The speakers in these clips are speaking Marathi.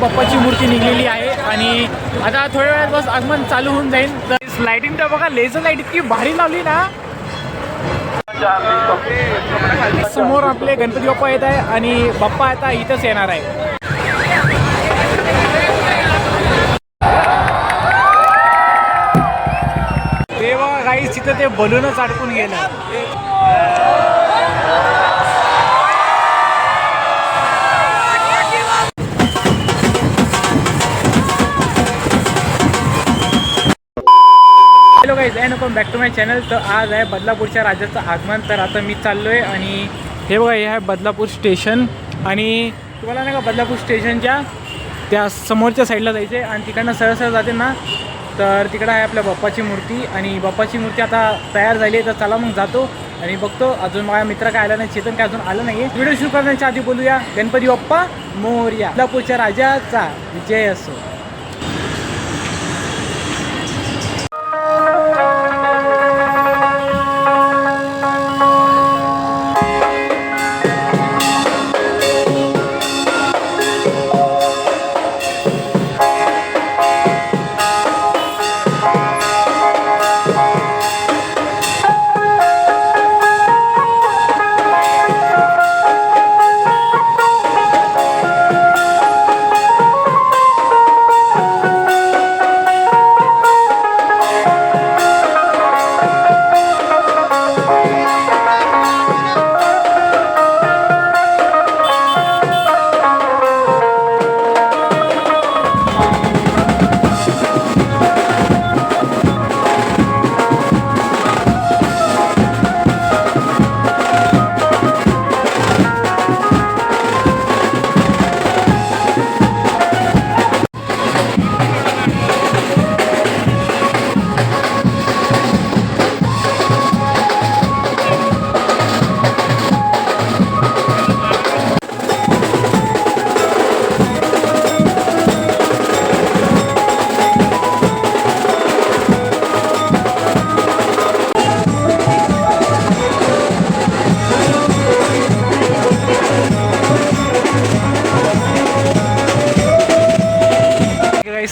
बाप्पाची मूर्ती निघलेली आहे आणि आता थोड्या वेळात बस आगमन चालू होऊन जाईल. तर लाईटिंग तर बघा लेझर लाइट इतकी भारी लावली ना. समोर आपले गणपती बाप्पा येत आहे आणि बाप्पा आता इथंच येणार आहे. तेव्हा काही तिथं ते बलूनच अडकून गेलं. गाईज आहे नको बॅक टू माय चॅनल तर आज आहे बदलापूरच्या राजाचं आगमन. तर आता मी चाललो आहे आणि हे बघा हे आहे बदलापूर स्टेशन. आणि तुम्हाला नाही का बदलापूर स्टेशनच्या त्या समोरच्या साईडला जायचं आहे आणि तिकडनं सरळ सरळ जाते ना तर तिकडं आहे आपल्या बाप्पाची मूर्ती. आणि बाप्पाची मूर्ती आता तयार झाली आहे तर चला मग जातो आणि बघतो. अजून माझ्या मित्र काय आला नाही चेतन काय अजून आलं नाही व्हिडिओ शूट करण्याच्या आधी बोलूया. गणपती बाप्पा मोर्या. बदलापूरच्या राजाचा विजय असो.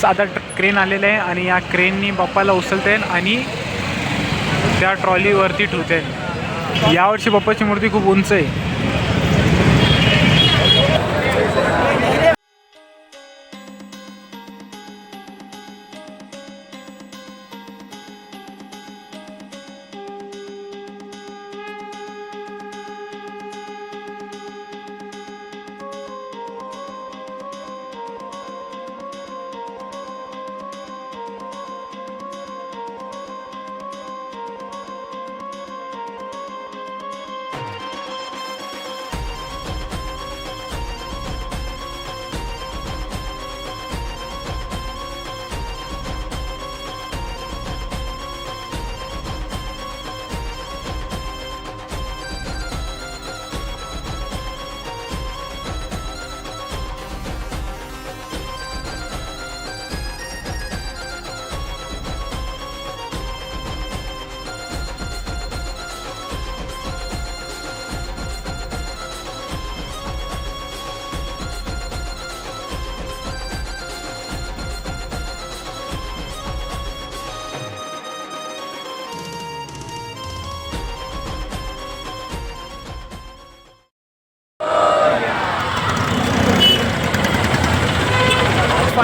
आता क्रेन आलेलं आहे आणि या क्रेननी बाप्पाला उचलते आणि त्या ट्रॉलीवरती ठेवते. यावर्षी बाप्पाची मूर्ती खूप उंच आहे.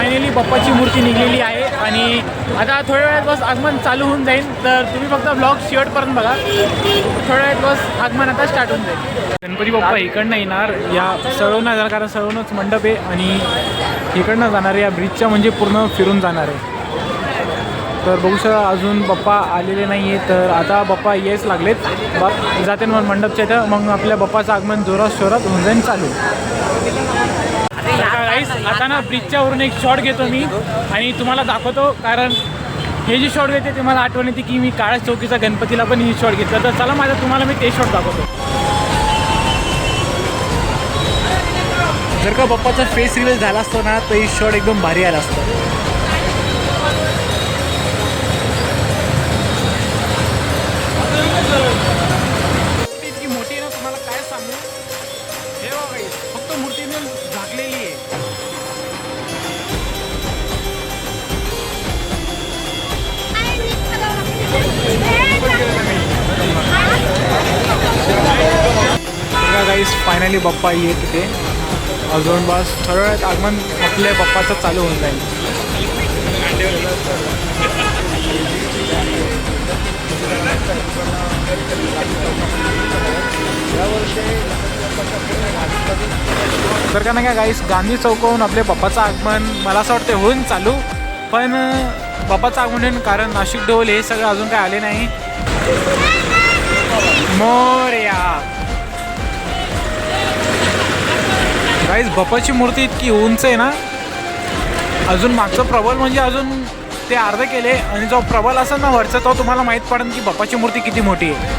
फायनली बाप्पाची मूर्ती निघलेली आहे आणि आता थोड्या वेळात बस आगमन चालू होऊन जाईल. तर तुम्ही फक्त ब्लॉग शेवटपर्यंत बघा. थोड्या वेळात बस आगमन आता स्टार्ट होऊन जाईल. गणपती बाप्पा इकडनं येणार. या सळवणं जाणार कारण सळवणंच मंडप आहे आणि इकडनं जाणार आहे. या ब्रिजच्या म्हणजे पूर्ण फिरून जाणार आहे. तर बघू शकता अजून बाप्पा आलेले नाही आहे तर आता बाप्पा येच लागलेत. बाप जाते मग मंडपच्या इथं. मग आपल्या बाप्पाचं आगमन जोरात शोरात होऊन जाईल चालू. गाईस आता ना ब्रिजच्या वरून एक शॉट घेतो मी आणि तुम्हाला दाखवतो कारण हे जे शॉट घेते ते मला आठवण येते की मी काळा चौकीचा गणपतीला पण ही शॉट घेतला. तर चला माझा तुम्हाला मी ते शॉट दाखवतो. जर का बाप्पाचा फेस रिव्हील झाला असतो ना तर ही शॉट एकदम भारी आला असतं. फायनली बाप्पा येत अजून बस. थोड्या आगमन आपल्या बाप्पाचं चालू होऊन जाईल. तर का नाही का गाईस गांधी चौकाहून आपल्या बाप्पाचं आगमन मला असं वाटतं होऊन चालू. पण बाप्पाचं आगमन कारण नाशिक ढोल हे सगळं अजून काय आले नाही. मग गाईज बप्पाची मूर्ती इतकी उंच आहे ना? अजून मागचं प्रबल म्हणजे अजून ते अर्ध केले आणि जो प्रबल असेल ना वरचा तो तुम्हाला माहीत पडेल की बाप्पाची मूर्ती किती मोठी आहे.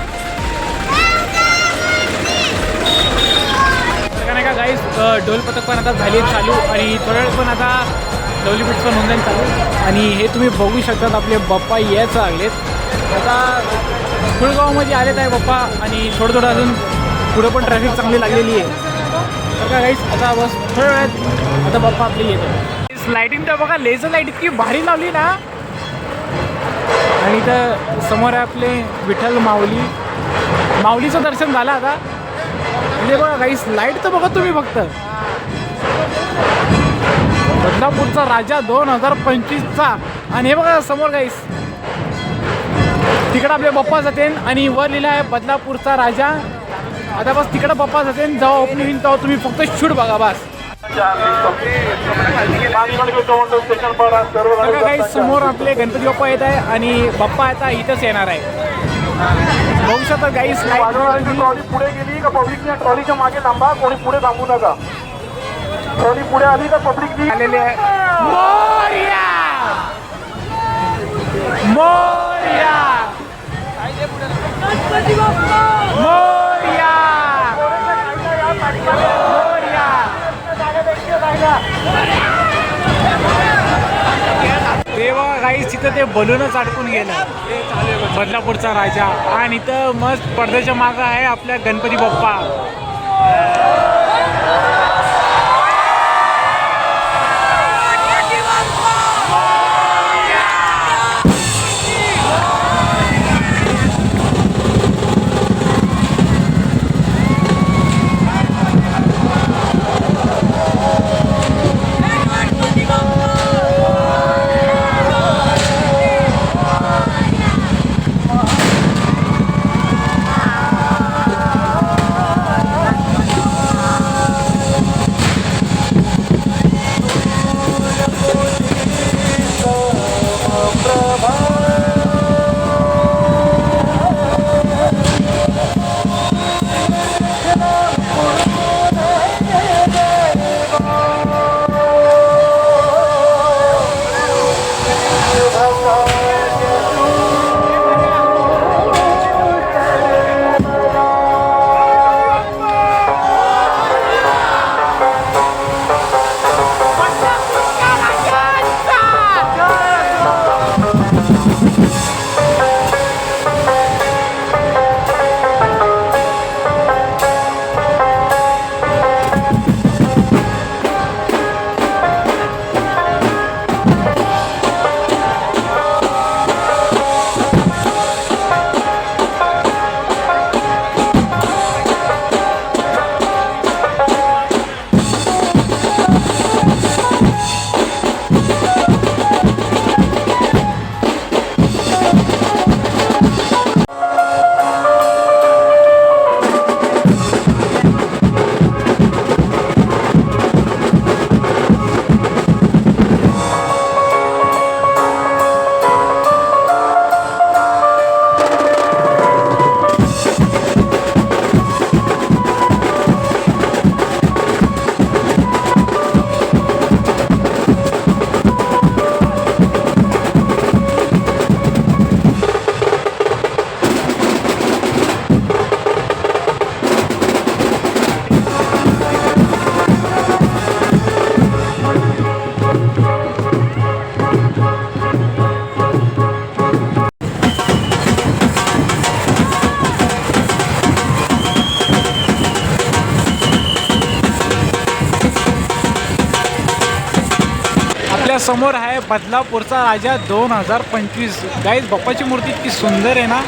तर का नाही का गाईस ढोल पथक पण आता झाली चालू आणि थोड्या वेळ पण आता लवली बीट्स पण होऊन जाईल चालू आणि हे तुम्ही बघू शकतात आपले बाप्पा यायचं लागलेत. आता कुळगावमध्ये आलेत आहे बाप्पा आणि थोडं थोडं अजून पुढं पण ट्रॅफिक चांगली लागलेली आहे. तर का गाईस आता बस थोड्या वेळात आता बाप्पा आपली येतो. लाईटिंग तर बघा लेझर लाइट इतकी भारी लावली ना. आणि इथं समोर आहे आपले विठ्ठल माऊली. माऊलीचं दर्शन झालं आता. म्हणजे बघा गाईस लाइट तर बघा तुम्ही फक्त. बदलापूरचा राजा दोन हजार पंचवीसचा. आणि हे बघा समोर गाईस तिकडं आपले बाप्पा जाते आणि वर लिहिलं आहे बदलापूरचा राजा. आता बस तिकडं बाप्पा जाते जेव्हा ओपनिंग होईल तेव्हा तुम्ही फक्त शूट बघा बस. काही समोर आपले गणपती बाप्पा येत आहे आणि बाप्पा आता इथंच येणार आहे. शकता गाईस ट्रॉली पुढे गेली का पब्लिकने ट्रॉलीच्या मागे थांबा कोणी पुढे थांबू नका. ट्रॉली पुढे आली का पब्लिकनी आलेले आहे. मोरया! मोरया! मोरया मोरया तेव्हा काही तिथं ते बलूनच अडकून गेलं. बदलापूरचा राजा. आणि इथं मस्त पडद्याच्या मागं आहे आपल्या गणपती बाप्पा. बदलापूरचा राजा दोन हजार पंचवीस. गाईज बाप्पाची मूर्ती इतकी सुंदर आहे ना?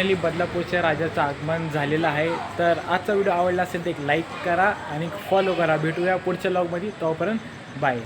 फायनली बदलापूरच्या राजाचं आगमन झालेलं आहे. तर आजचा व्हिडिओ आवडला असेल तर एक लाईक करा आणि फॉलो करा. भेटूया पुढच्या लॉगमध्ये तोपर्यंत बाय